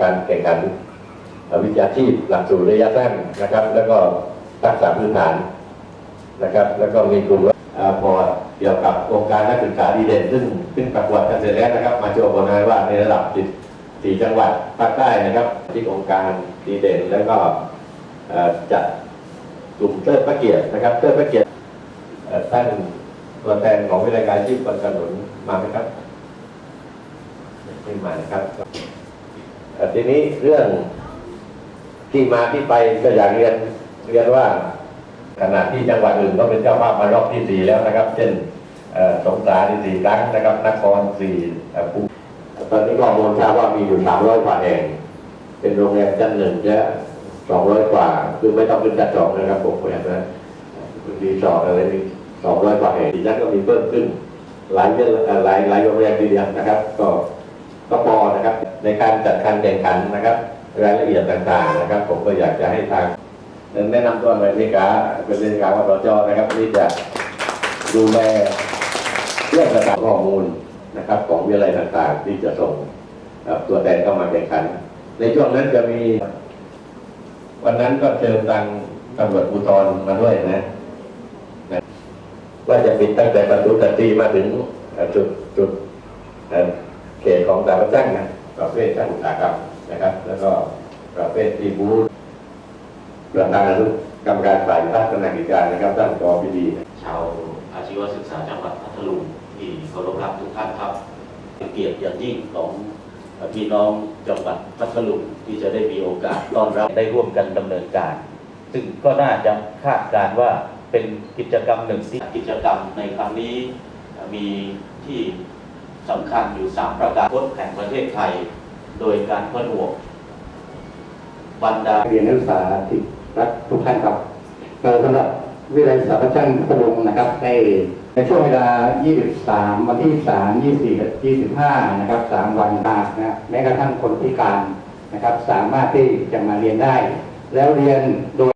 การแข่งขันวิชาชีพหลักสูตรระยะสั้นนะครับ แล้วก็ทักษะพื้นฐานนะครับ แล้วก็มีกลุ่มอ่าพอเกี่ยวกับโครงการนักศึกษาดีเด่น ซึ่งซึ่งประกวดกันเสร็จแล้วนะครับ มาโชว์ผลงานว่าในระดับสี่จังหวัดภาคใต้นะครับ ที่โครงการดีเด่นแล้วก็จัดกลุ่มเติร์ดพระเกียรตินะครับเติร์ดพระเกียรติเอ่อท่านตัวแทนของวิทยาการชีพคนกระหนุนมาไหมครับไม่มานะครับ ทีนี้เรื่องที่มาที่ไปก็อยากเรียนเรียนว่าขณะที่จังหวัดอื่นก็เป็นเจ้าภาพมารอบที่สี่แล้วนะครับ เช่นสงขลาที่สี่ครั้งนะครับนครสี่ภูตอนนี้ข้อมูลทราบว่ามีอยู่สามร้อยกว่าแห่ง เป็นโรงแรมชั้นหนึ่งและสองร้อยกว่า คือไม่ต้องเป็นชั้นสองนะครับผมแบบนะรีสอร์ทอะไรนี่สองร้อยกว่าแห่งที่ชั้นก็มีเพิ่มขึ้น หลายเรื่องเอ่อหลายหลายโรงแรมทีเดียวนะครับ ก็ก็พอนะครับ ในการจัดการแข่งขันนะครับ รายละเอียดต่างๆนะครับ ผมก็อยากจะให้ทางแนะนำตัวหน่อยนิกาเป็นเลขาวัตจนะครับที่จะดูแลเรื่องต่างๆข้อมูลนะครับ ของวิทยาลัยต่างๆ ที่จะส่งตัวแทนเข้ามาแข่งขัน ในช่วงนั้นจะมี วันนั้นก็เชิญทางตำรวจภูธรมาด้วยนะนะว่าจะปิดตั้งแต่ประตูตัดตีมาถึงจุดจุดเขตของสถาบันช่างนะ ประเภทช่างอุตสาหกรรมนะครับ แล้วก็ประเภทที่บูธประธานกรรมการฝ่ายพัฒนากิจการนะครับท่านกอพิดีชาวอาชีวศึกษาจังหวัดพัทลุงที่เคารพรักทุกท่านครับเกียรติอย่างยิ่งของพี่น้องจังหวัดพัทลุงที่จะได้มีโอกาสต้อนรับได้ร่วมกันดำเนินการ ซึ่งก็น่าจะคาดการณ์ว่าเป็นกิจกรรมหนึ่งที่กิจกรรมในครั้งนี้มีที่ สำคัญอยู่ 3 ประการโค้ชแห่งประเทศไทย โดยการผนวกบรรดาเรียนนักศึกษาที่รักทุกท่านครับสำหรับวิทยาลัยสถาปัตย์ช่างพะลุงนะครับในในช่วงเวลา 23 วันที่ 3 24 25 นะครับ 3 วันมากนะแม้กระทั่งคนพิการนะครับ สามารถที่จะมาเรียนได้ แล้วเรียนโดย